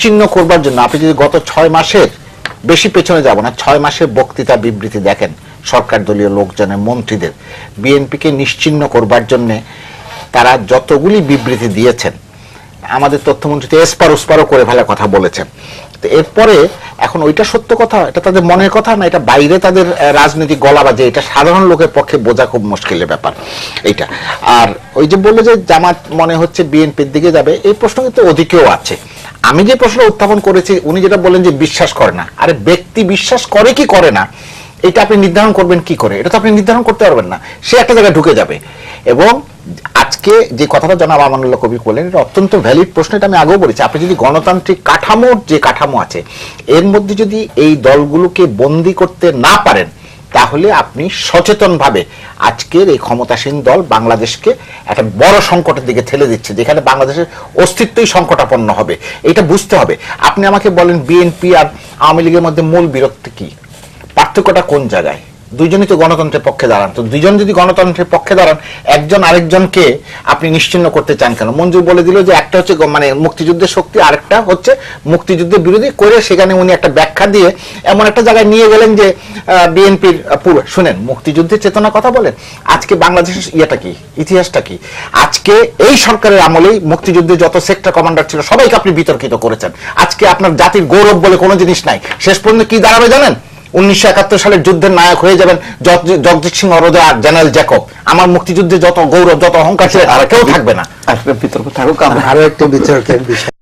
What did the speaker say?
চিহ্ন করবার জন্য আপনি যদি গত ছয় মাসের বেশি পেছনে যাব না ছয় মাসের বক্তৃতা বিবৃতি দেখেন সরকার দলীয় লোকজনের মন্ত্রীদের। বিএনপিকে নিশ্চিহ্ন করবার জন্য তারা যতগুলি বিবৃতি দিয়েছেন আমাদের তথ্যমন্ত্রী তো এসপার উসপারও করে ফেলার কথা বলেছেন। তো এরপরে এখন ওইটা সত্য কথা এটা তাদের মনের কথা না এটা বাইরে তাদের আহ, গলা বাজে এটা সাধারণ লোকের পক্ষে বোঝা খুব মুশকিলের ব্যাপার এইটা। আর ওই যে বলল যে জামাত মনে হচ্ছে বিএনপির দিকে যাবে এই প্রশ্ন কিন্তু ওদিকেও আছে। আমি যে প্রশ্ন উত্থাপন করেছি, উনি যেটা বললেন যে বিশ্বাস করে না। আরে ব্যক্তি বিশ্বাস করে কি করে না? এটা আপনি নির্ধারণ করবেন কি করে? এটা তো আপনি নির্ধারণ করতে পারবেন না। সে একটা জায়গায় ঢুকে যাবে। এবং আজকে যে কথাটা জনাব আমানুল্লাহ কবি বললেন, এটা অত্যন্ত ভ্যালিড প্রশ্ন, এটা আমি আগেও বলেছি। আপনি যদি গণতান্ত্রিক কাঠামোর যে কাঠামো আছে, এর মধ্যে যদি এই দলগুলোকে বন্দি করতে না পারেন তাহলে আপনি সচেতনভাবে আজকের এই ক্ষমতাসীন দল বাংলাদেশকে একটা বড় সংকটের দিকে ঠেলে দিচ্ছে, যেখানে বাংলাদেশের অস্তিত্বই সংকটাপন্ন হবে। এটা বুঝতে হবে। আপনি আমাকে বলেন, বিএনপি আর আওয়ামী লীগের মধ্যে মূল বিরক্তি কি? পার্থক্যটা কোন জায়গায়? দুইজনই তো গণতন্ত্রের পক্ষে দাঁড়ান। তো দুইজন যদি গণতন্ত্রের পক্ষে দাঁড়ান, একজন আরেকজনকে আপনি নিশ্চিন্ন করতে চান কেন? মঞ্জুর বলে দিল যে একটা হচ্ছে মানে মুক্তিযুদ্ধের শক্তি, আরেকটা হচ্ছে মুক্তিযুদ্ধের বিরোধী করে সেখানে উনি একটা ব্যাখ্যা দিয়ে এমন একটা জায়গায় নিয়ে গেলেন যে বিএনপির পুরো শুনেন, মুক্তিযুদ্ধের চেতনা কথা বলেন। আজকে বাংলাদেশের ইয়েটা কি? ইতিহাসটা কি? আজকে এই সরকারের আমলেই মুক্তিযুদ্ধে যত সেক্টর কমান্ডার ছিল, সবাইকে আপনি বিতর্কিত করেছেন। আজকে আপনার জাতির গৌরব বলে কোনো জিনিস নাই। শেষ পর্যন্ত কি দাঁড়াবে জানেন? উনিশশো একাত্তর সালের যুদ্ধের নায়ক হয়ে যাবেন জগ- জগজিৎ সিং অরোজা আর জেনারেল জ্যাকব। আমার মুক্তিযুদ্ধে যত গৌরব যত অহংকার ছিল আর কেউ থাকবে না। আর বিতর্ক থাকুক আরও একটু বিতর্কের বিষয়।